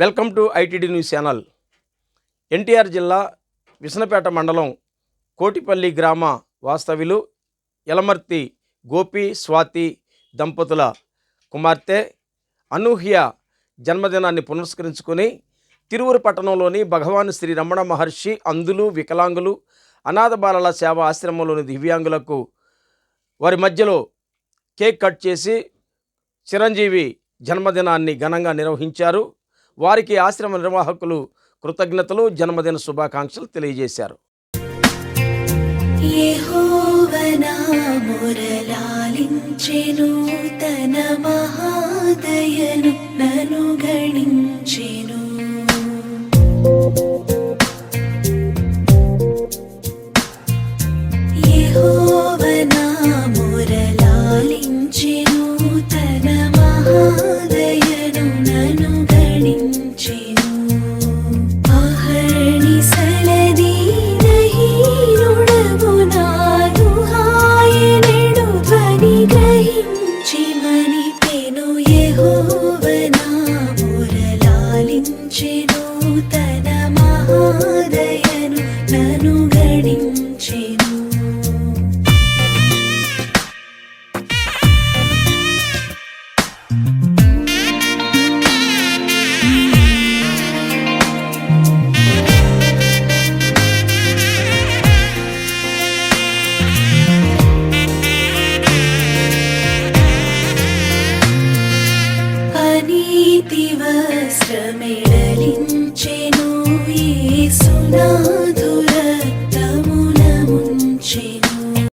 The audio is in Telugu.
Welcome to ITD news channel. NTR జిల్లా విసనపేట మండలం కోటిపల్లి గ్రామ వాస్తవ్యులు యలమర్తి గోపి స్వాతి దంపతుల కుమార్తె అనూహ్య జన్మదినాన్ని పునస్కరించుకొని తిరువురు పట్టణంలోని భగవాన్ శ్రీ రమణ మహర్షి అందులు వికలాంగులు అనాథ బాలల సేవ ఆశ్రమంలోని దివ్యాంగులకు వారి మధ్యలో కేక్ కట్ చేసి చిరంజీవి జన్మదినాన్ని ఘనంగా నిర్వహించారు. వారికి ఆశ్రమ నిర్వాహకులు కృతజ్ఞతలు జన్మదిన శుభాకాంక్షలు తెలియజేశారు. యెహోవనా మురలాలించెను తన మహాదయను నను గణించెను. యెహోవనా మురలాలించెను తన మహాదయను नमः అనీతి ఈ సునా.